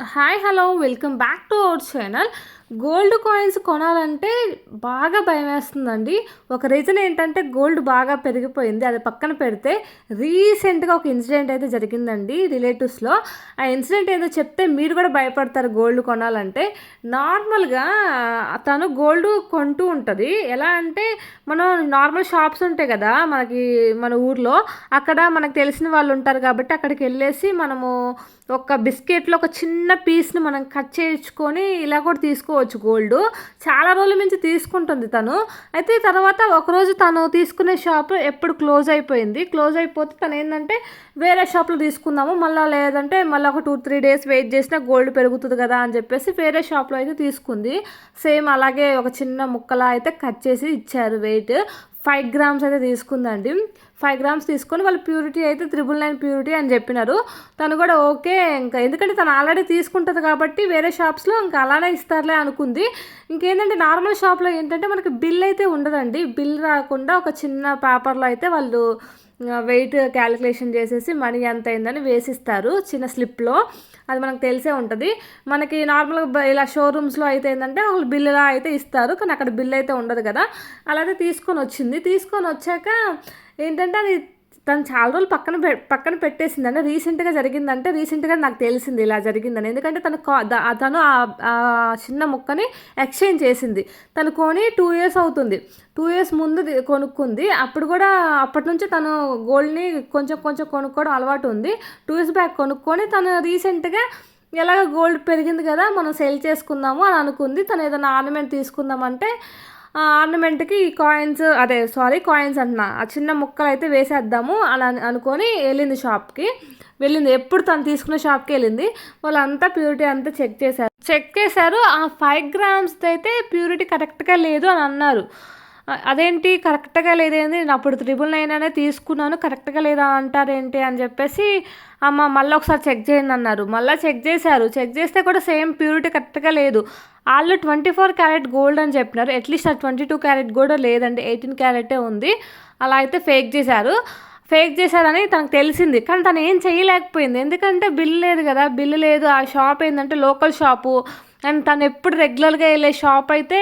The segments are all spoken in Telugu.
Hi hello welcome back to our channel gold coins కొనాలంటే బాగా భయం వేస్తుందండి ఒక రీజన్ ఏంటంటే గోల్డ్ బాగా పెరిగిపోయింది. అది పక్కన పెడితే రీసెంట్గా ఒక ఇన్సిడెంట్ అయితే జరిగిందండి రిలేటివ్స్లో. ఆ ఇన్సిడెంట్ ఏదో చెప్తే మీరు కూడా భయపడతారు గోల్డ్ కొనాలంటే. నార్మల్గా తను గోల్డ్ కొంటూ ఉంటుంది. ఎలా అంటే మనం నార్మల్ షాప్స్ ఉంటాయి కదా మనకి మన ఊర్లో. అక్కడ మనకు తెలిసిన వాళ్ళు ఉంటారు కాబట్టి అక్కడికి వెళ్ళేసి మనము ఒక బిస్కెట్లో ఒక చిన్న పీస్ని మనం కట్ చేయించుకొని ఇలా కూడా తీసుకోవచ్చు. తీసుకోవచ్చు గోల్డ్. చాలా రోజుల నుంచి తీసుకుంటుంది తను. అయితే తర్వాత ఒకరోజు తను తీసుకునే షాప్ ఎప్పుడు క్లోజ్ అయిపోయింది. క్లోజ్ అయిపోతే తను ఏంటంటే వేరే షాప్లో తీసుకుందాము. మళ్ళీ లేదంటే మళ్ళీ ఒక టూ త్రీ డేస్ వెయిట్ చేసినా గోల్డ్ పెరుగుతుంది కదా అని చెప్పేసి వేరే షాప్లో అయితే తీసుకుంది. సేమ్ అలాగే ఒక చిన్న ముక్కలా అయితే కట్ చేసి ఇచ్చారు వెయిట్. ఫైవ్ గ్రామ్స్ అయితే తీసుకుందండి. ఫైవ్ గ్రామ్స్ తీసుకొని వాళ్ళ ప్యూరిటీ అయితే త్రిబుల్ నైన్ ప్యూరిటీ అని చెప్పినారు. తను కూడా ఓకే ఇంకా. ఎందుకంటే తను ఆల్రెడీ తీసుకుంటుంది కాబట్టి వేరే షాప్స్లో ఇంకా అలానే ఇస్తారులే అనుకుంది. ఇంకేంటంటే నార్మల్ షాప్లో ఏంటంటే మనకి బిల్ అయితే ఉండదండి. బిల్ రాకుండా ఒక చిన్న పేపర్లో అయితే వాళ్ళు వెయిట్ క్యాలిక్యులేషన్ చేసేసి మనీ ఎంత అయిందని వేసిస్తారు చిన్న స్లిప్లో అది మనకు తెలిసే ఉంటుంది. మనకి నార్మల్గా ఇలా షోరూమ్స్లో అయితే ఏంటంటే వాళ్ళు బిల్లులా అయితే ఇస్తారు. కానీ అక్కడ బిల్ అయితే ఉండదు కదా. అలా అయితే తీసుకొని వచ్చింది. తీసుకొని వచ్చాక ఏంటంటే అది తను చాలా రోజులు పక్కన పక్కన పెట్టేసిందంటే రీసెంట్గా జరిగిందంటే రీసెంట్గా నాకు తెలిసింది ఇలా జరిగిందని. ఎందుకంటే తను తను ఆ చిన్న ముక్కని ఎక్స్చేంజ్ చేసింది. తను కొని టూ ఇయర్స్ అవుతుంది. టూ ఇయర్స్ ముందు కొనుక్కుంది. అప్పుడు కూడా అప్పటి నుంచి తను గోల్డ్ని కొంచెం కొంచెం కొనుక్కోవడం అలవాటు ఉంది. టూ ఇయర్స్ బ్యాక్ కొనుక్కొని తను రీసెంట్గా ఎలాగ గోల్డ్ పెరిగింది కదా మనం సెల్ చేసుకుందాము అని అనుకుంది. తను ఏదైనా ఆర్నమెంట్ తీసుకుందామంటే ఆర్నమెంట్కి ఈ కాయిన్స్ అదే సారీ కాయిన్స్ అంటున్నా. ఆ చిన్న ముక్కలు అయితే వేసేద్దాము అలా అనుకొని వెళ్ళింది షాప్కి. వెళ్ళింది. ఎప్పుడు తను తీసుకున్న షాప్కి వెళ్ళింది. వాళ్ళంతా ప్యూరిటీ అంతా చెక్ చేశారు. చెక్ చేశారు. ఆ ఫైవ్ గ్రామ్స్ అయితే ప్యూరిటీ కరెక్ట్గా లేదు అని అన్నారు. అదేంటి? కరెక్ట్గా లేదేంది నేను అప్పుడు త్రిబుల్ నైన్ అనే తీసుకున్నాను. కరెక్ట్గా లేదా అంటారేంటి అని చెప్పేసి అమ్మ మళ్ళీ ఒకసారి చెక్ చేయండి అన్నారు. మళ్ళీ చెక్ చేశారు. చెక్ చేస్తే కూడా సేమ్ ప్యూరిటీ కరెక్ట్గా లేదు. వాళ్ళు ట్వంటీ ఫోర్ క్యారెట్ గోల్డ్ అని చెప్పినారు. అట్లీస్ట్ ఆ ట్వంటీ టూ క్యారెట్ కూడా లేదండి. ఎయిటీన్ క్యారెటే ఉంది. అలా అయితే ఫేక్ చేశారు. ఫేక్ చేశారని తనకు తెలిసింది. కానీ తను ఏం చేయలేకపోయింది. ఎందుకంటే బిల్ లేదు కదా. బిల్లు లేదు. ఆ షాప్ ఏంటంటే లోకల్ షాపు. అండ్ తను ఎప్పుడు రెగ్యులర్గా వెళ్ళే షాప్ అయితే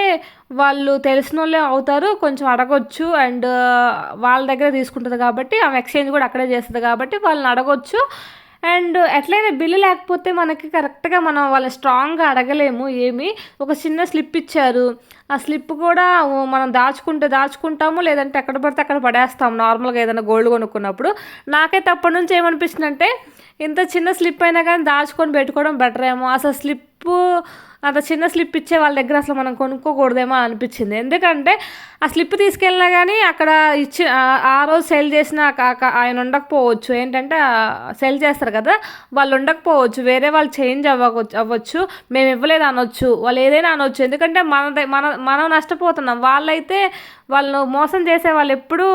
వాళ్ళు తెలిసిన వాళ్ళే అవుతారు కొంచెం అడగొచ్చు అండ్ వాళ్ళ దగ్గర తీసుకుంటుంది కాబట్టి ఆమె ఎక్స్చేంజ్ కూడా అక్కడే చేస్తుంది కాబట్టి వాళ్ళని అడగొచ్చు. అండ్ ఎట్లయినా బిల్లు లేకపోతే మనకి కరెక్ట్గా మనం వాళ్ళని స్ట్రాంగ్గా అడగలేము ఏమి. ఒక చిన్న స్లిప్ ఇచ్చారు. ఆ స్లిప్ కూడా మనం దాచుకుంటే దాచుకుంటాము లేదంటే ఎక్కడ పడితే అక్కడ పడేస్తాము నార్మల్గా ఏదైనా గోల్డ్ కొనుక్కున్నప్పుడు. నాకైతే అప్పటి నుంచి ఏమనిపిస్తుందంటే ఇంత చిన్న స్లిప్ అయినా కానీ దాచుకొని పెట్టుకోవడం బెటర్ ఏమో అసలు స్లిప్ అంత చిన్న స్లిప్ ఇచ్చే వాళ్ళ దగ్గర అసలు మనం కొనుక్కోకూడదేమో అనిపించింది. ఎందుకంటే ఆ స్లిప్ తీసుకెళ్ళినా కానీ అక్కడ ఇచ్చి ఆ రోజు సెల్ చేసిన ఆయన ఉండకపోవచ్చు. ఏంటంటే సెల్ చేస్తారు కదా వాళ్ళు ఉండకపోవచ్చు. వేరే వాళ్ళు చేంజ్ అవ్వచ్చు అవ్వచ్చు. మేము ఇవ్వలేదు అనొచ్చు. వాళ్ళు ఏదైనా అనొచ్చు. ఎందుకంటే మన మన మనం నష్టపోతున్నాం. వాళ్ళైతే వాళ్ళు మోసం చేసే వాళ్ళు ఎప్పుడూ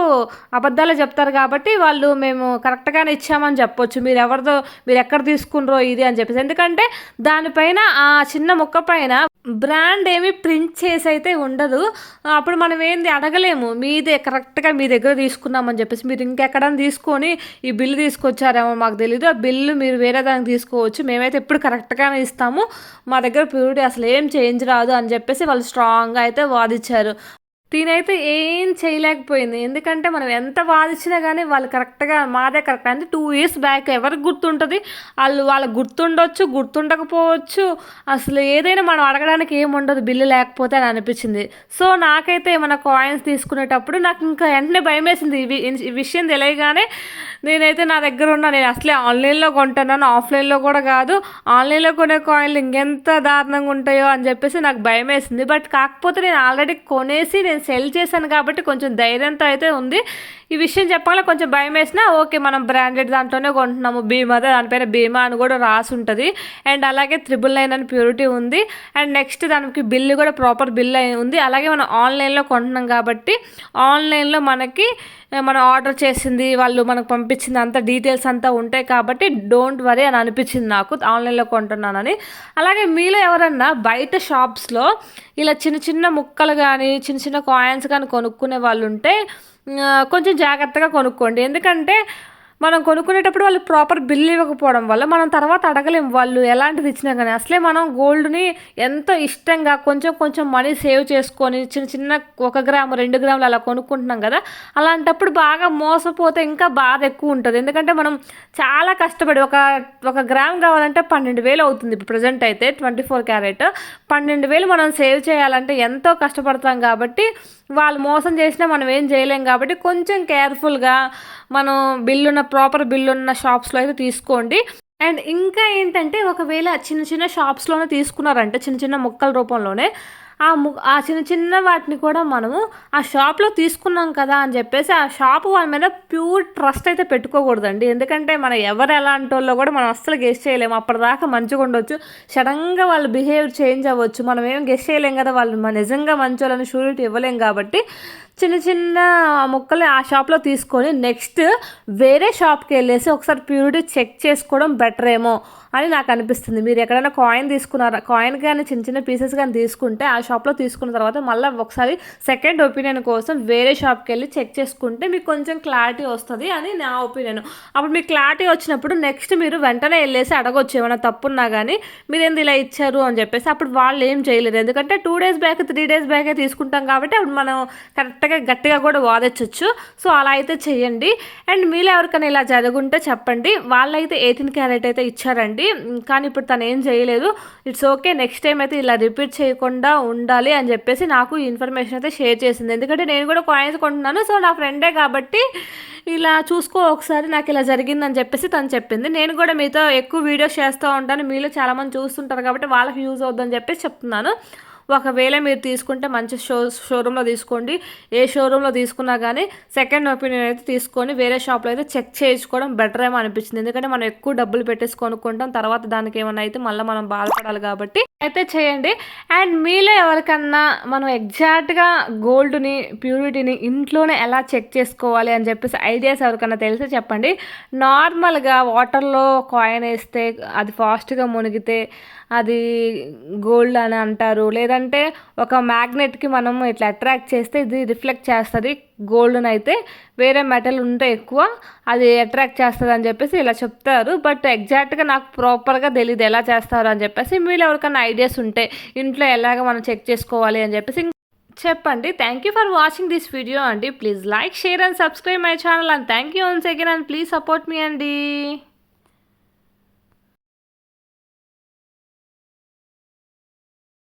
అబద్ధాలే చెప్తారు కాబట్టి వాళ్ళు మేము కరెక్ట్గానే ఇచ్చామని చెప్పొచ్చు. మీరు ఎవరిదో మీరు ఎక్కడ తీసుకున్నారో ఇది అని చెప్పేసి. ఎందుకంటే దానిపైన ఆ చిన్న మొక్క పైన బ్రాండ్ ఏమి ప్రింట్ చేసి అయితే ఉండదు. అప్పుడు మనం ఏంది అడగలేము. మీదే కరెక్ట్గా మీ దగ్గర తీసుకున్నామని చెప్పేసి మీరు ఇంకెక్కడైనా తీసుకొని ఈ బిల్లు తీసుకొచ్చారేమో మాకు తెలీదు. ఆ బిల్లు మీరు వేరే దానికి తీసుకోవచ్చు. మేమైతే ఎప్పుడు కరెక్ట్గానే ఇస్తాము. మా దగ్గర ప్యూరిటీ అసలు ఏం చేంజ్ రాదు అని చెప్పేసి వాళ్ళు స్ట్రాంగ్గా అయితే వాదిచ్చారు. తినైతే ఏం చేయలేకపోయింది. ఎందుకంటే మనం ఎంత వాదించినా కానీ వాళ్ళు కరెక్ట్గా మాదే కరెక్ట్. అంటే టూ ఇయర్స్ బ్యాక్ ఎవరికి గుర్తుంటుంది? వాళ్ళు వాళ్ళకి గుర్తుండొచ్చు గుర్తుండకపోవచ్చు. అసలు ఏదైనా మనం అడగడానికి ఏముండదు బిల్లు లేకపోతే అని అనిపించింది. సో నాకైతే ఏమైనా కాయిన్స్ తీసుకునేటప్పుడు నాకు ఇంకా వెంటనే భయం వేసింది ఈ విషయం తెలియగానే నేనైతే నా దగ్గర ఉన్న నేను అసలే ఆన్లైన్లో కొంటున్నాను ఆఫ్లైన్లో కూడా కాదు. ఆన్లైన్లో కొనే కాయిన్లు ఇంకెంత దారుణంగా ఉంటాయో అని చెప్పేసి నాకు భయం వేసింది బట్ కాకపోతే నేను ఆల్రెడీ కొనేసి నేను సెల్ చేశాను కాబట్టి కొంచెం ధైర్యంతో అయితే ఉంది. ఈ విషయం చెప్పగానే కొంచెం భయం వేసినా ఓకే మనం బ్రాండెడ్ దాంట్లోనే కొంటున్నాము. భీమా దానిపైన భీమా అని కూడా రాసి ఉంటుంది. అండ్ అలాగే త్రిబుల్ నైన్ అని ప్యూరిటీ ఉంది. అండ్ నెక్స్ట్ దానికి బిల్లు కూడా ప్రాపర్ బిల్ అయి ఉంది. అలాగే మనం ఆన్లైన్లో కొంటున్నాం కాబట్టి ఆన్లైన్లో మనకి మనం ఆర్డర్ చేసింది వాళ్ళు మనకు పంపించింది అంత డీటెయిల్స్ అంతా ఉంటాయి కాబట్టి డోంట్ వరీ అని అనిపించింది నాకు ఆన్లైన్లో కొంటున్నానని. అలాగే మీలో ఎవరన్నా బయట షాప్స్లో ఇలా చిన్న చిన్న ముక్కలు కానీ చిన్న చిన్న కాయిన్స్ కానీ కొనుక్కునే వాళ్ళు ఉంటే కొంచెం జాగ్రత్తగా కొనుక్కోండి. ఎందుకంటే మనం కొనుక్కునేటప్పుడు వాళ్ళు ప్రాపర్ బిల్ ఇవ్వకపోవడం వల్ల మనం తర్వాత అడగలేం వాళ్ళు ఎలాంటిది ఇచ్చినా కానీ అసలే మనం గోల్డ్ని ఎంతో ఇష్టంగా కొంచెం కొంచెం మనీ సేవ్ చేసుకొని చిన్న చిన్న ఒక గ్రాము రెండు గ్రాములు అలా కొనుక్కుంటున్నాం కదా. అలాంటప్పుడు బాగా మోసపోతే ఇంకా బాధ ఎక్కువ ఉంటుంది. ఎందుకంటే మనం చాలా కష్టపడి ఒక ఒక గ్రామ్ కావాలంటే పన్నెండు వేలు అవుతుంది. ఇప్పుడు ప్రజెంట్ అయితే ట్వంటీ ఫోర్ క్యారెట్ పన్నెండు వేలు మనం సేవ్ చేయాలంటే ఎంతో కష్టపడతాం కాబట్టి వాళ్ళు మోసం చేసినా మనం ఏం చేయలేం కాబట్టి కొంచెం కేర్ఫుల్గా మనం బిల్లున్న ప్రాపర్ బిల్లున్న షాప్స్లో అయితే తీసుకోండి. అండ్ ఇంకా ఏంటంటే ఒకవేళ చిన్న చిన్న షాప్స్లోనే తీసుకున్నారంటే చిన్న చిన్న మొక్కల రూపంలోనే ఆ ము ఆ చిన్న చిన్న వాటిని కూడా మనము ఆ షాప్లో తీసుకున్నాం కదా అని చెప్పేసి ఆ షాప్ వాళ్ళ మీద ప్యూర్ ట్రస్ట్ అయితే పెట్టుకోకూడదండి. ఎందుకంటే మనం ఎవరు ఎలాంటి వాళ్ళో కూడా మనం అస్సలు గెస్ట్ చేయలేము. అప్పటిదాకా మంచిగా ఉండొచ్చు. సడన్గా వాళ్ళు బిహేవియర్ చేంజ్ అవ్వచ్చు. మనం ఏం గెస్ట్ చేయలేం కదా. వాళ్ళు నిజంగా మంచి వాళ్ళని షూరిటీ ఇవ్వలేం కాబట్టి చిన్న చిన్న ముక్కలు ఆ షాప్లో తీసుకొని నెక్స్ట్ వేరే షాప్కి వెళ్ళేసి ఒకసారి ప్యూరిటీ చెక్ చేసుకోవడం బెటర్ ఏమో అని నాకు అనిపిస్తుంది. మీరు ఎక్కడైనా కాయిన్ తీసుకున్నారా కాయిన్ కానీ చిన్న చిన్న పీసెస్ కానీ తీసుకుంటే ఆ షాప్లో తీసుకున్న తర్వాత మళ్ళీ ఒకసారి సెకండ్ ఒపీనియన్ కోసం వేరే షాప్కి వెళ్ళి చెక్ చేసుకుంటే మీకు కొంచెం క్లారిటీ వస్తుంది అని నా ఒపీనియన్ అప్పుడు మీకు క్లారిటీ వచ్చినప్పుడు నెక్స్ట్ మీరు వెంటనే వెళ్ళేసి అడగొచ్చు ఏమైనా తప్పున్నా కానీ మీరు ఏంది ఇలా ఇచ్చారు? అని చెప్పేసి అప్పుడు వాళ్ళు ఏం చేయలేరు. ఎందుకంటే two days back three days బ్యాకే తీసుకుంటాం కాబట్టి అప్పుడు మనం కరెక్ట్గా గట్టిగా కూడా వాదొచ్చు సో అలా అయితే చేయండి. అండ్ మీరు ఎవరికైనా ఇలా జరుగుంటే చెప్పండి. వాళ్ళైతే ఎయిటీన్ క్యారెట్ అయితే ఇచ్చారండి. కానీ ఇప్పుడు తను ఏం చేయలేదు. ఇట్స్ ఓకే నెక్స్ట్ టైం అయితే ఇలా రిపీట్ చేయకుండా ఉండాలి అని చెప్పేసి నాకు ఇన్ఫర్మేషన్ అయితే షేర్ చేసింది. ఎందుకంటే నేను కూడా కాయిన్స్ కొంటున్నాను. సో నా ఫ్రెండే కాబట్టి ఇలా చూసుకో ఒకసారి నాకు ఇలా జరిగిందని చెప్పేసి తను చెప్పింది. నేను కూడా మీతో ఎక్కువ వీడియోస్ చేస్తూ ఉంటాను. మీలో చాలామంది చూస్తుంటారు కాబట్టి వాళ్ళకి యూజ్ అవుద్దని చెప్పేసి చెప్తున్నాను. ఒకవేళ మీరు తీసుకుంటే మంచి షో షోరూంలో తీసుకోండి. ఏ షోరూంలో తీసుకున్నా కానీ సెకండ్ ఒపీనియన్ అయితే తీసుకొని వేరే షాప్లో అయితే చెక్ చేయించుకోవడం బెటర్ ఏమో అనిపించింది ఎందుకంటే మనం ఎక్కువ డబ్బులు పెట్టేసి కొనుక్కుంటాం. తర్వాత దానికి ఏమైనా అయితే మళ్ళీ మనం బాధపడాలి కాబట్టి అయితే చేయండి. అండ్ మీలో ఎవరికన్నా మనం ఎగ్జాక్ట్గా గోల్డ్ని ప్యూరిటీని ఇంట్లోనే ఎలా చెక్ చేసుకోవాలి అని చెప్పేసి ఐడియాస్ ఎవరికన్నా తెలిస్తే చెప్పండి. నార్మల్గా వాటర్లో కాయిన్ వేస్తే అది ఫాస్ట్గా మునిగితే అది గోల్డ్ అని అంటారు. లేదంటే ఒక మ్యాగ్నెట్కి మనం ఇట్లా అట్రాక్ట్ చేస్తే ఇది రిఫ్లెక్ట్ చేస్తుంది. గోల్డ్ని అయితే వేరే మెటల్ ఉంటే ఎక్కువ అది అట్రాక్ట్ చేస్తుంది అని చెప్పేసి ఇలా చెప్తారు. బట్ ఎగ్జాక్ట్గా నాకు ప్రాపర్గా తెలియదు ఎలా చేస్తారు అని చెప్పేసి. మీరు ఎవరికైనా ఐడియాస్ ఉంటే ఇంట్లో ఎలాగ మనం చెక్ చేసుకోవాలి అని చెప్పేసి చెప్పండి. Thank you for watching this video అండి. Please like share and subscribe my channel and thank you once again and please support మీ అండి.